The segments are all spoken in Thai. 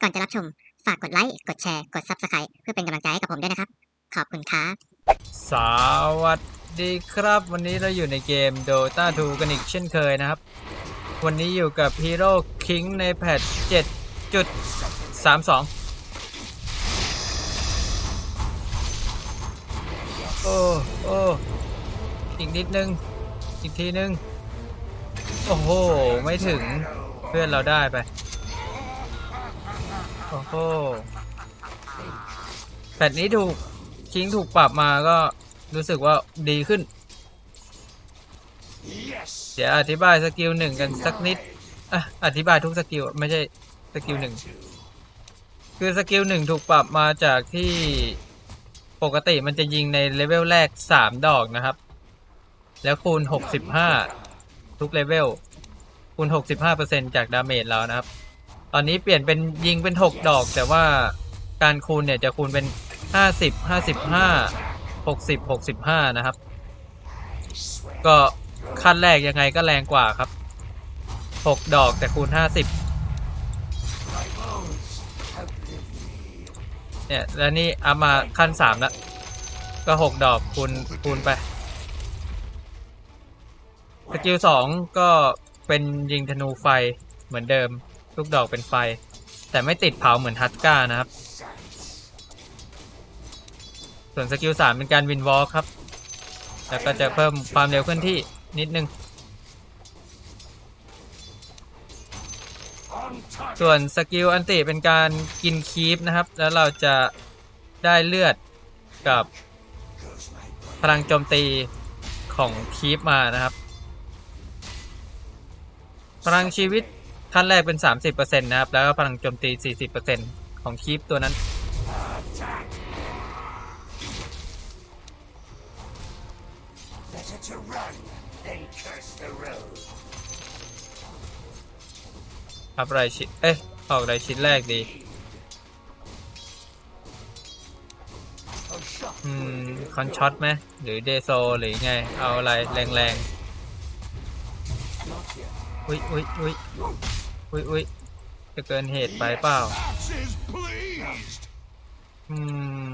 ก่อนจะรับชม ฝากกดไลค์ กดแชร์ กด Subscribe เพื่อเป็นกำลังใจให้กับผมด้วยนะครับ ขอบคุณครับ สวัสดีครับ วันนี้เราอยู่ในเกม Dota 2 กันอีกเช่นเคยนะครับ วันนี้อยู่กับ Hero King ในแพท7.32 โอ้ โอ้ อีกนิดนึง อีกทีนึง โอ้โห ไม่ถึงเพื่อนเราได้ไป โอ้โหแพทนี้ถูกคิงถูกปรับมาก็รู้สึกว่าดีขึ้น เดี๋ยวอธิบายสกิลหนึ่งกันสักนิดอะอธิบายทุกสกิลไม่ใช่สกิลหนึ่งคือสกิลหนึ่งถูกปรับมาจากที่ปกติมันจะยิงในเลเวลแรก 3 ดอกนะครับ แล้วคูณ 65 ทุกเลเวลคูณ 65%จากดาเมจแล้วนะครับ ตอนนี้เปลี่ยนเป็นยิงเป็น 6 ดอก แต่ว่าการคูณเนี่ยจะคูณเป็น 50 55 60 65 นะครับ ก็ขั้นแรกยังไงก็แรงกว่าครับ 6 ดอกแต่คูณ 50 เนี่ย แล้วนี่เอามาขั้น3แล้วก็ 6 ดอกคูณคูณไปสกิล2ก็เป็นยิงธนูไฟเหมือนเดิม ลูกดอกเป็นไฟ แต่ไม่ติดเผาเหมือนฮัตก้านะครับ ส่วนสกิล3เป็นการวินวอลครับ แล้วก็จะเพิ่มความเร็วเคลื่อนที่นิดนึง ส่วนสกิลอันติเป็นการกินคีปนะครับ แล้วเราจะได้เลือดกับพลังโจมตีของคีปมานะครับ พลังชีวิต ขั้นแรกเป็น 30%นะครับ แล้วก็พลังโจมตี 40%ของคีปตัวนั้น Better to run than curse the road. อัพไรชิ้นเอ๊ะ ออกไรชิ้นแรกดีอืม คอนช็อตไหมหรือเดโซ หรือไง เอาอะไรแรงๆ อุ้ยอุ้ยอุ้ย อุ้ยอุ้ยจะเกินเหตุไปเปล่า อืม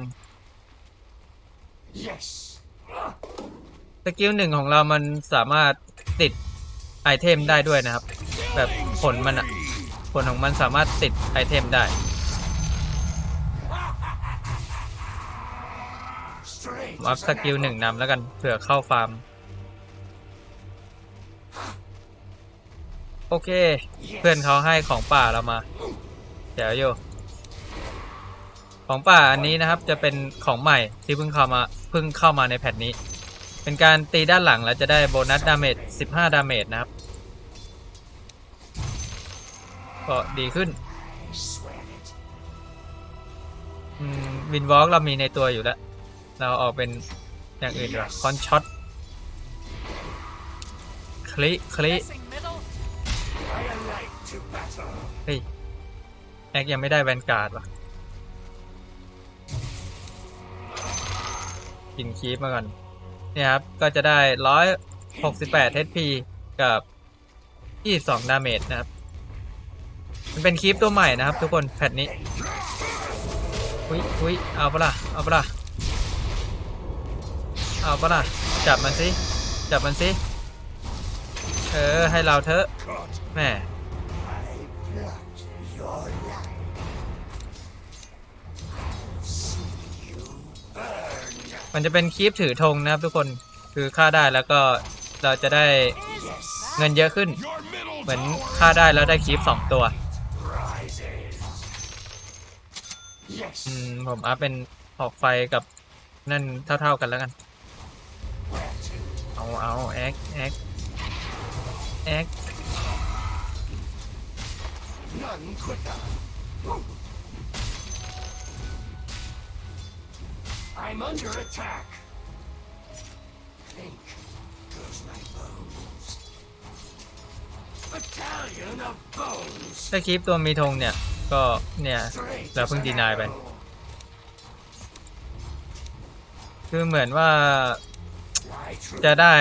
สกิลหนึ่งของเรามันสามารถติดไอเทมได้ด้วยนะครับ แบบผลมันอะผลของมันสามารถติดไอเทมได้ Straight. อัพสกิลหนึ่งนำแล้วกันเผื่อเข้าฟาร์ม โอเค เพื่อนเขาให้ของป่าเรามา เดี๋ยวอยู่ของป่าอันนี้นะครับจะเป็นของใหม่ที่เพิ่งเข้ามาเพิ่งเข้ามาในแพทนี้ เป็นการตีด้านหลังแล้วจะได้โบนัสดาเมจ15 ดาเมจนะครับ ก็ดีขึ้นวินวอล์กเรามีในตัวอยู่แล้ว เราออกเป็นอย่างอื่นดีกว่าคอนช็อตคลิคลิ เฮ้ยแอคยังไม่ได้แวนการ์ดวะกินคีปมาก่อนเนี่ยครับ ก็จะได้ร้อยหกสิบแปด HP กับยี่สองดาเมจนะครับ มันเป็นคีปตัวใหม่นะครับ ทุกคนแพทนี้อุ้ยอุ้ยเอาปะล่ะเอาปะล่ะเอาปะล่ะจับมันสิ จับมันสิ เออ ให้เราเถอะแม่มันจะเป็นคีปถือธงนะครับทุกคนคือฆ่าได้แล้วก็เราจะได้เงินเยอะขึ้น เหมือนฆ่าได้แล้วได้คีปสองตัวอืมผมอัพเป็นหอกไฟกับนั่นเท่าๆกันแล้วกัน เอาเอาแอคแอค แอค None quicker. I'm under attack. Think goes my bones. Battalion of bones. ถ้าคีปตัวมีธงเนี่ย ก็เนี่ย Straight เรา as เพิ่ง an ดีนายไป arrow. คือเหมือนว่า Why true? จะได้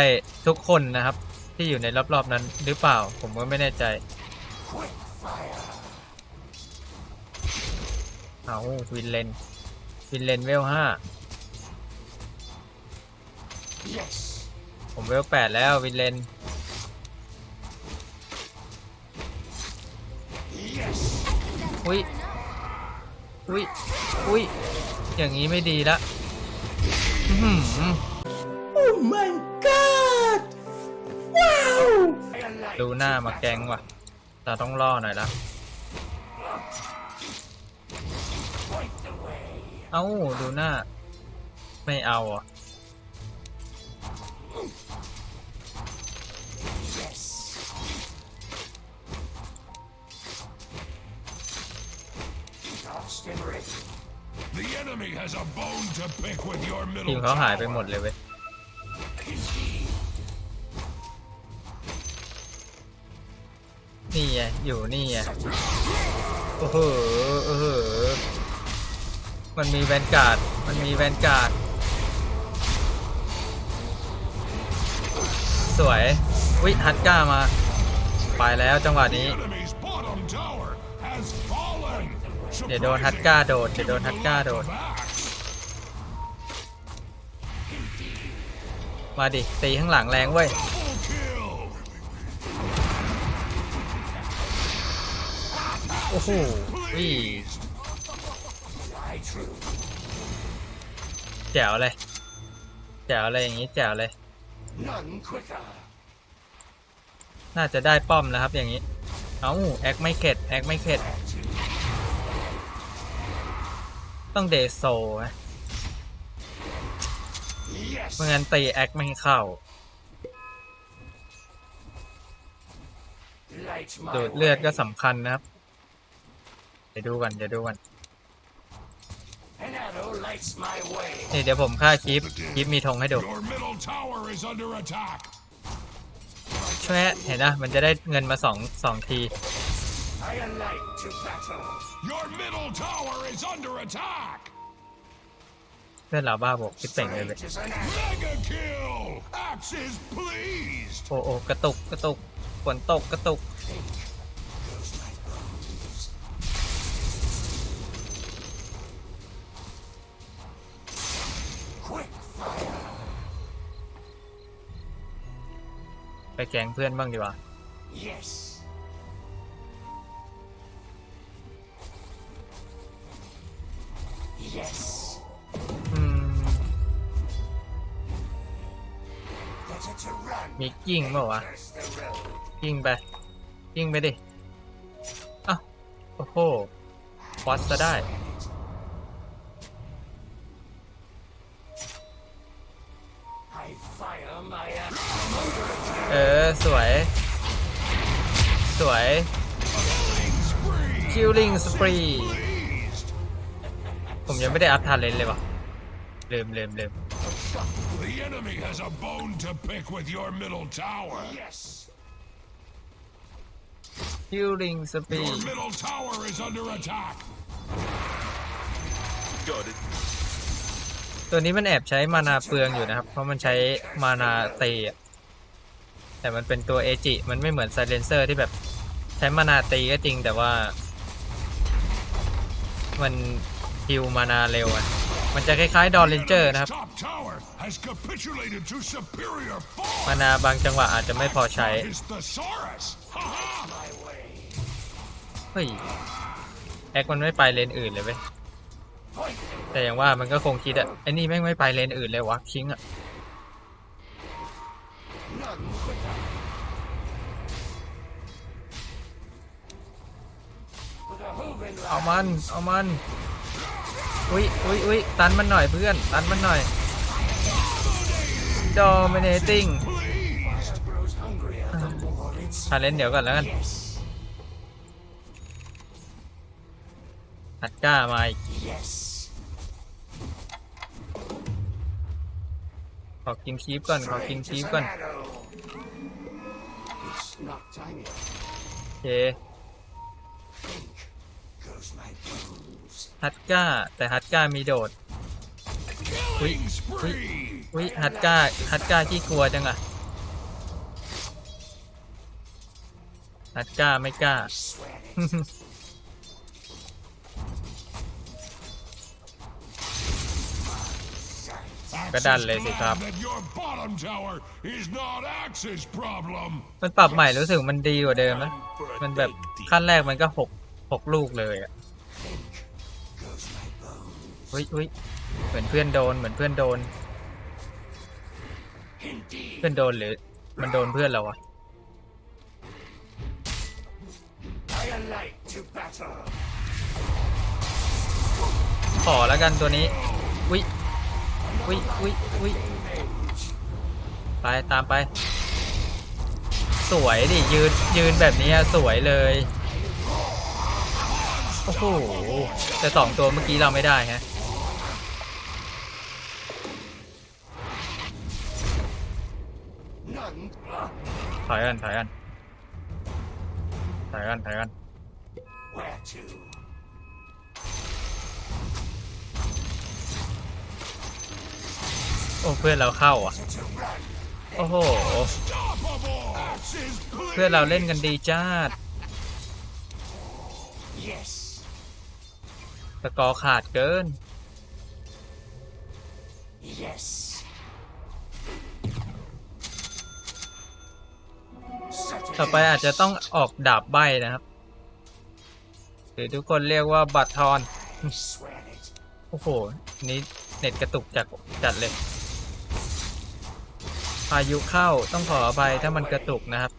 ทุกคนนะครับ ที่อยู่ในรอบๆนั้นหรือเปล่า ผมก็ไม่แน่ใจ Quick fire. เอาวินเลน วินเลนเวลห้า Yes. ผมเวลแปดแล้ววินเลน Yes. อุ้ย อุ้ย อุ้ย อย่างนี้ไม่ดีละอื้อหือ Oh my god! Wow! I like ดูหน้ามาแกงว่ะ เราต้องล่อหน่อยละ Point the way. เอ้าดูหน้า ไม่เอาอะ Yes. Tossed and ready. The enemy has a bone to pick with your ทีม middle เขาหายไป tower. หมดเลยเว้ย อยู่นี่ไงโอ้โหโอ้โหมันมีแวนการ์ด มันมีแวนการ์ด สวย วิฮัตก้ามา ไปแล้วจังหวะนี้ เดี๋ยวโดนฮัตก้าโดด เดี๋ยวโดนฮัตก้าโดด มาดิ ตีข้างหลังแรงเว้ย โอ้โหวิ Lie true. แจ๋วเลยแจ๋วเลยอย่างนี้แจ๋วเลย น่าจะได้ป้อมแล้วครับอย่างนี้ เอ้าแอคไม่เข็ดแอคไม่เข็ด ต้องเดโซนะ Yes. ไม่งั้นตีแอคไม่เข้าดูดเลือดก็สำคัญนะครับ เดี๋ยวดูกันเดี๋ยวดูกัน An arrow lights my way. นี่เดี๋ยวผมฆ่าคลิปคลิปมีธงให้ดู Your middle tower is under attack. ช่วยเห็นนะมันจะได้เงินมาสองสองที I alight to battle. Your middle tower is under attack. เพื่อนเราบ้าบอกคิดเป่งเลยเลย Straight as an arrow. Mega kill. Axes pleased. โอ้โอ้กระตุกกระตุกฝนตกกระตุก แกล้งเพื่อนบ้างดีกว่า Yes. Yes. อืม Better to run. มีกิ้งเปล่าวะ Curse the road. กิ้งไปกิ้งไปดิอ้าวโอ้โหฟอสจะได้ วย Spree. Killing spree Pleased. ผมยังไม่ได้อัพทันเลยเลยวะลืมลืมลืม The enemy has a bone to pick with your middle tower. Yes. Killing Your spree middle tower is under attack. ตัวนี้มันแอบใช้มานาเปลืองอยู่นะครับ เพราะมันใช้มานาตีอะแต่มันเป็นตัวเอจิ มันไม่เหมือนไซเลนเซอร์ที่แบบใช้มานาตีก็จริงแต่ว่า มันฮิวมานาเร็วอะมันจะคล้ายๆดอ r เ a นเจอร์ Enemy's นะครับ top tower has capitulated to superior force. มานาบางจังหวะอาจจะไม่พอใช้ His thesaurus. Ha ha. My way. เฮ้ย แอคมันไม่ไปเลนอื่นเลยเว้ย Point the แต่อย่างว่ามันก็คงคิดอะไอ้นี่แม่งไม่ไปเลนอื่นเลยวะคิงอะ เอามัน เอามัน อุ้ยอุ้ยอุ้ยตันมันหน่อยเพื่อน ตันมันหน่อย dominating ชาเลนเดี๋ยวก่อนแล้วกัน yes. ฮัตก้ามาอีกขอกินคีฟก่อน ขอกิน Straight คีฟก่อนโอเค ฮัตก้า แต่ฮัตก้ามีโดดอุ้ยอุ้ยอุ้ยฮัตก้าฮัตก้าที่กลัวจังอะฮัตก้าไม่กล้า ก็ดันเลยสิครับ มันปรับใหม่รู้สึกมันดีกว่าเดิมนะมันแบบขั้นแรกมันก็หกหกลูกเลยอะ อุ้ยอุ้ยเหมือนเพื่อนโดนเหมือนเพื่อนโดน เพื่อนโดนหรือ มันโดนเพื่อนเราอะขอแล้วกันตัวนี้ อุ้ยอุ้ยอุ้ยอุ้ยไปตามไป สวยดิยืนยืนแบบนี้สวยเลยโอ้โหแต่สองตัวเมื่อกี้เราไม่ได้ฮะ ถอยกันถอยกันถอยกันถอยกัน Where to? โอ้เพื่อนเราเข้าอะ To run. โอ้โห Stoppable! Axe's เพื่อนเราเล่นกันดีจ้าด Yes. สกอร์ขาดเกิน Yes. ต่อไปอาจจะต้องออกดาบใบนะครับ หรือทุกคนเรียกว่าบัตรทอน โอ้โห นี้เน็ตกระตุกจัดจัดเลย พายุเข้าต้องขออภัยถ้ามันกระตุกนะครับ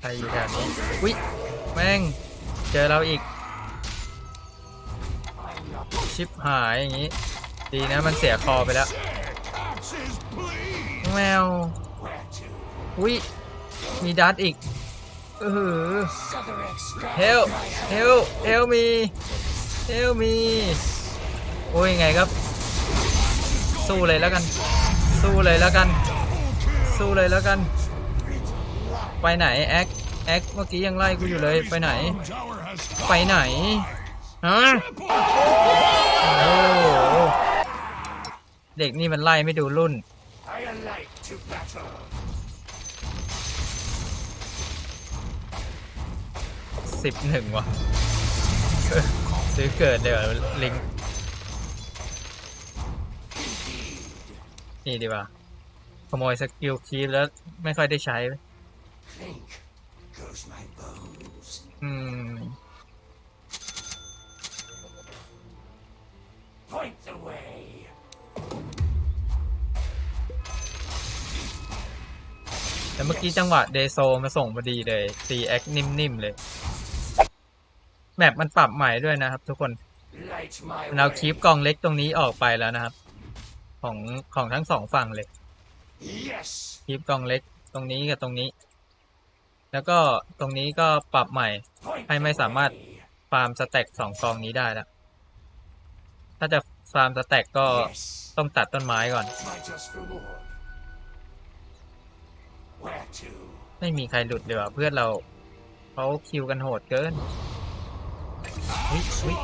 ใครอยู่แถวนี้วิแม่ง เจอเราอีก ชิปหายอย่างนี้ ดีนะมันเสียคอไปแล้ว แมว where to. วิมีดัตอีกเออเฮลเฮลเฮลมีเฮลมีโอ้ยไงครับ สู้เลยแล้วกัน สู้เลยแล้วกัน สู้เลยแล้วกัน ไปไหนแอ็กแอ็กเมื่อกี้ยังไล่กูอยู่เลยไปไหน ไปไหนฮะ เด็กนี่มันไล่ไม่ดูรุ่น สิบหนึ่งว่ะ ซื้อเกิดเดี๋ยวลิงนี่ดีกว่า ขโมยสกิลคีแล้วไม่ค่อยได้ใช้ อืม Point the แต่เมื่อกี้จังหวะเดโซมาส่งพอดีเลยตีแอคนิ่มๆเลย แมปมันปรับใหม่ด้วยนะครับ ทุกคนเอา way. คีปกองเล็กตรงนี้ออกไปแล้วนะครับ ของของทั้งสองฝั่งเลย Yes. คีปกองเล็กตรงนี้กับตรงนี้ แล้วก็ตรงนี้ก็ปรับใหม่ ให้ไม่สามารถฟาร์มสแต็กสองกองนี้ได้แล้วถ้าจะฟาร์มสแต็กก็ต้องตัดต้นไม้ก่อน ไม่มีใครหลุดเลยว่ะเพื่อนเราเขาคิวกันโหดเกินวิวิ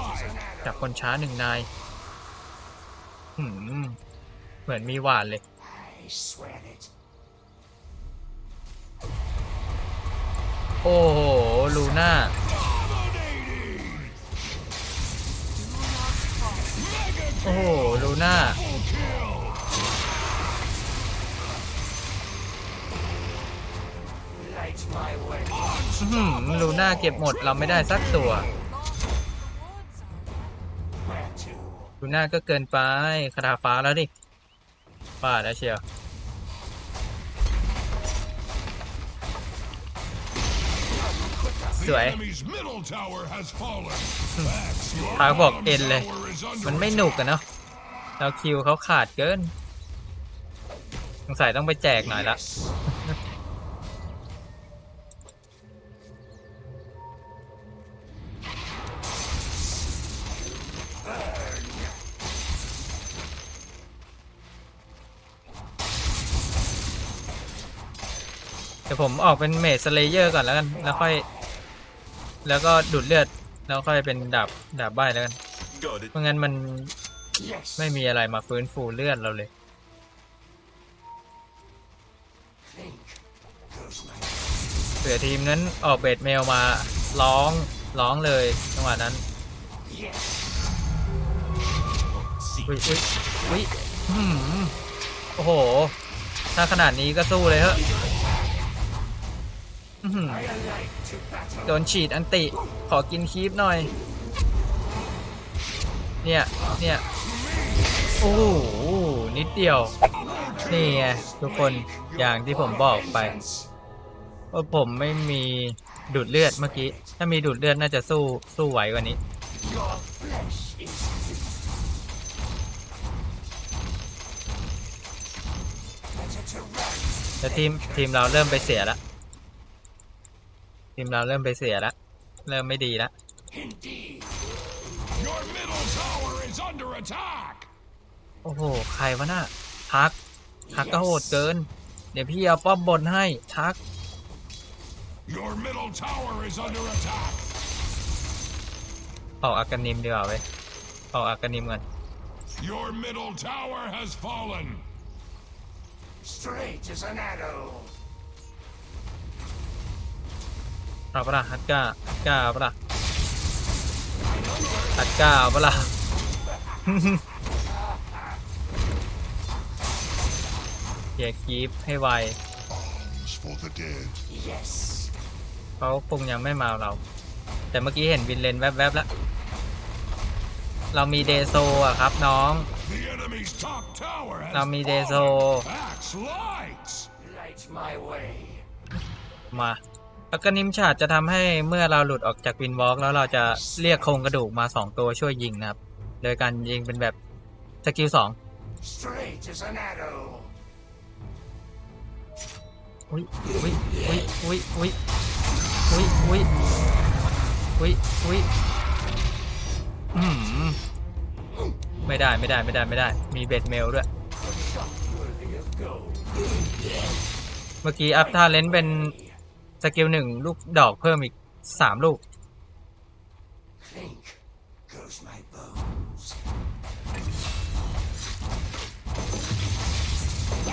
จับคนช้าหนึ่งนายเหมือนมีหวานเลยโอ้โห ลูน่า โอ้โห ลูน่า อื้อหือลูน่าเก็บหมดเราไม่ได้สักตัวลูน่าก็เกินไปคาถาฟ้าแล้วดิป้าแล้วเชียวสวย enemy's middle tower has fallen. Axe, your พาบอกเอ็นเลย มันไม่หนุกอะเนาะเราคิวเขาขาดเกินสงสัยต้องไปแจกหน่อยละ Yes. เดี๋ยวผมออกเป็นเมดสเลเยอร์ก่อนแล้วกัน แล้วค่อย แล้วก็ดูดเลือด แล้วค่อยเป็นดาบดาบใบแล้วกัน Got it. เพราะงั้นมัน Yes. ไม่มีอะไรมาฟื้นฟูเลือดเราเลย Clink goes my เผื่อทีมนั้นออกเบดเมลมาร้อง I ร้องเลยจังหวะนั้น Yes. อุ้ยอุ้ยอุ้ยอื้อหือโอ้โห ถ้าขนาดนี้ก็สู้เลยเฮ้ยอื้อ โดนฉีดอันติ ขอกินคีปหน่อย เนี่ย เนี่ย โอ้โหนิดเดียว นี่ไงทุกคน อย่างที่ผมบอกไป ว่าผมไม่มีดูดเลือดเมื่อกี้ ถ้ามีดูดเลือดน่าจะสู้ สู้ไหวกว่านี้ แต่ทีม ทีมเราเริ่มไปเสียแล้ว ทีมเราเริ่มไปเสียแล้วเริ่มไม่ดีแล้ว indeed. Your middle tower is under attack. โอ้โห ใครวะน่ะทัก ทักก็โหดเกิน เดี๋ยวพี่เอาป้อมบนให้ทัก Your middle tower is under attack. ออกอากานิมดีกว่าเว้ยออกอากานิมก่อน Your middle tower has fallen. Straight as an arrow. เอาปะล่ะฮัตก้าฮัตก้าเอาปะล่ะฮัตก้าเอาปะล่ะเกียร์คีฟให้ไว Arms for the dead. Yes. เขาคงยังไม่มาเรา แต่เมื่อกี้เห็นวินเลนแวบๆแล้ว เรามีเดโซอะครับน้อง The enemy's top tower has เรามีเดโซ fallen. Axe lights. Light my way. มา อากานิมชาดจะทำให้เมื่อเราหลุดออกจากวินวอล์กแล้วเราจะเรียกโครงกระดูกมาสองตัวช่วยยิงนะครับ โดยการยิงเป็นแบบสกิลสอง Straight as an arrow. อุ้ยอุ้ยอุ้ยอุ้ยอุ้ยอุ้ยอุ้ยอุ้ยอุ้ยอืมไม่ได้ไม่ได้ไม่ได้ไม่ได้ มีเบ็ดเมลด้วย Shot worthy of gold. เมื่อกี้อัพท่าเลนเป็น สกิลหนึ่งลูกดอกเพิ่มอีกสามลูก Clink goes my bones.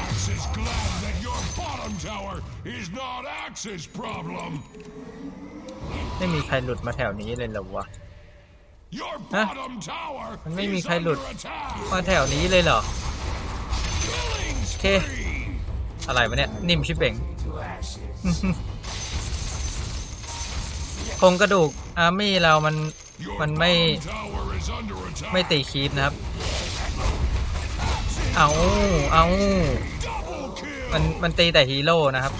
Axe is glad that your bottom tower is not Axe's problem. ไม่มีใครหลุดมาแถวนี้เลยเหรอวะ Your Huh? bottom tower มันไม่มี is ใครหลุด under attack. มาแถวนี้เลยเหรอ Killing Okay. spree. อะไรวะเนี่ยนิ่มชิบเป่ง To ashes. โครงกระดูกอาร์มี่เรามันมันไม่ไม่ตีคีปนะครับ เอาเอามันมันตีแต่ฮีโร่นะครับ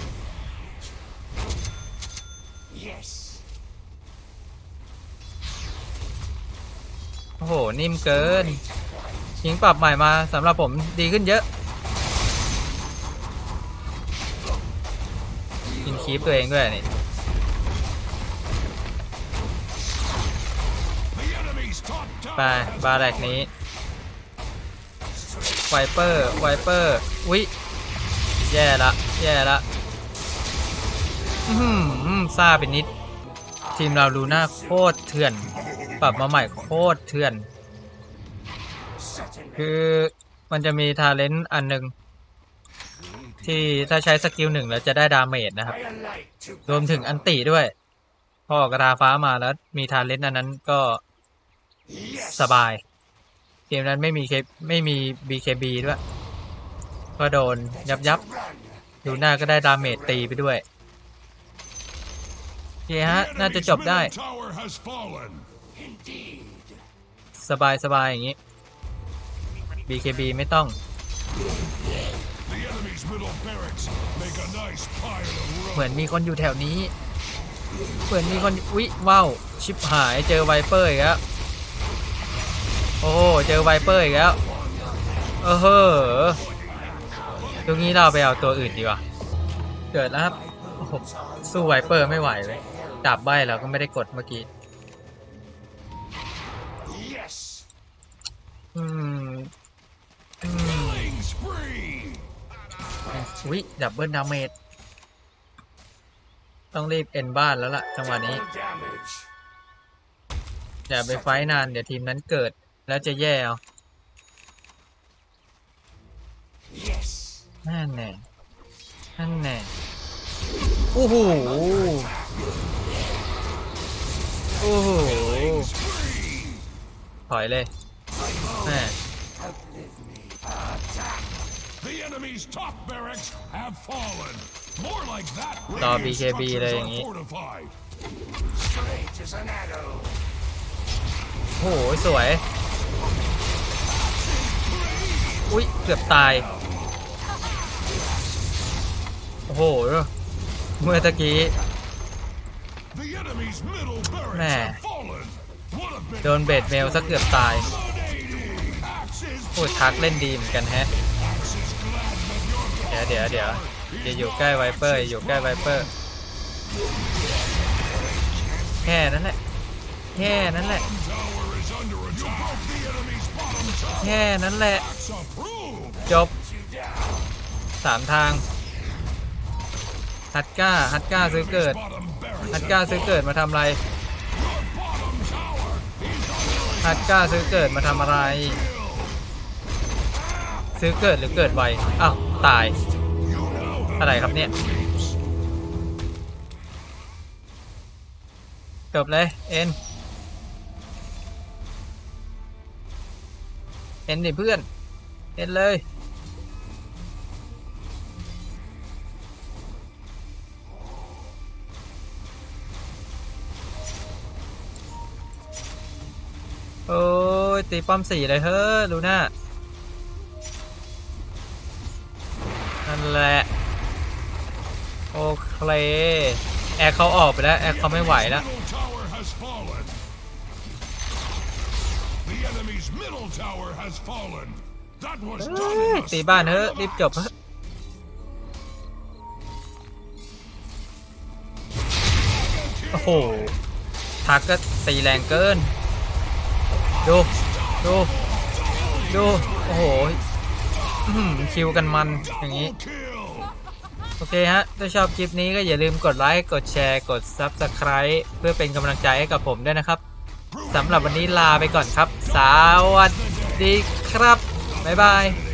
โอ้โห นิ่มเกินยิงปรับใหม่มาสำหรับผมดีขึ้นเยอะกินคีปตัวเองด้วยนี่ ไปบาแรกนี้ไวเปอร์ไวเปอร์อุ๊ยแย่ละแย่ละอือหือซาเป็นนิด ทีมเราลูน่าโคตรเถื่อน ปรับมาใหม่โคตรเถื่อน คือมันจะมีทาเลนต์อันหนึ่งที่ถ้าใช้สกิลหนึ่งแล้วจะได้ดาเมจนะครับ รวมถึงอันติด้วย พอกระทาฟ้ามาแล้วมีทาเลนต์อันนั้นก็ สบาย เกมนั้นไม่มีเคไม่มี BKB ด้วย ก็โดนยับยับ Run. ดูหน้าก็ได้ดาเมจตีไปด้วยโอเคฮะ The น่าจะ enemy's จบได้ middle tower has fallen. Indeed. สบายสบายอย่างนี้ BKB ไม่ต้อง The enemy's middle barracks make a nice pile of เหมื rubble. อนมีคนอยู่แถวนี้ เหมือนมีคนวิว้าว ชิบหายเจอไวเปอร์อีกแล้ว โอ้โหเจอไวเปอร์อีกแล้วเออเฮ้อตรงนี้เราไปเอาตัวอื่นดีกว่าเกิดแล้วครับโอ้โหสู้ไวเปอร์ไม่ไหวเลยดาบใบเราก็ไม่ได้กดเมื่อกี้อืมอืม Killing spree. วิดับเบิลดาเมจต้องรีบเอ็นบ้านแล้วล่ะจังหวะนี้อย่าไปไฟนานเดี๋ยวทีมนั้นเกิด แล้วจะแย่เอา Yes. นั่นแน่นั่นแน่โอ้โหโอ้โหถอยเลยแม่ The enemy's top barracks have fallen. More like that. ต่อ Radiant BKB เลยอย่าง structures งี้ are fortified. Straight as an arrow. โอ้โห สวย อุ้ยเกือบตาย โอ้โหเมื่อตะกี้ The enemy's middle barracks Meh. have fallen. What a bit โดนเบดเมลซะเกือบตาย Axes โอ้ยทักเล่นดีเหมือนกันแฮะ Axes glad that your เดี๋ยวเดี๋ยวเดี๋ยวอย่าอยู่ใกล้ไวเปอร์อย่าอยู่ใกล้ไวเปอร์ แค่นั้นแหละ แค่นั้นแหละ แค่นั้นแหละ จบสามทาง ฮัตก้า ฮัตก้าซื้อเกิด ฮัตก้าซื้อเกิดมาทำอะไร ฮัตก้าซื้อเกิดมาทำอะไร ซื้อเกิดหรือเกิดไวอ้าว ตาย อะไรครับเนี่ย จบเลย เอ็น เอ็นดิเพื่อนเอ็นเลย โอ้ย ตีป้อมสี่เลยเฮ้อลูน่า นั่นแหละ โอเค แอร์เขาออกไปแล้ว แอร์เขาไม่ไหวแล้ว The enemy's middle tower has fallen. That was เอ้ done ย in a ตีบ้านเฮ้รีบจบเฮ้โอ้โหทักก็ตีแรงเกิน ดู ดู ดู โอ้โหอื้อหือคิวกันมันอย่างนี้ kill. โอเคฮะ ถ้าชอบคลิปนี้ก็อย่าลืมกดไลค์ กดแชร์ กด Subscribe เพื่อเป็นกำลังใจให้กับผมด้วยนะครับ สำหรับวันนี้ลาไปก่อนครับ สวัสดีครับ บ๊ายบาย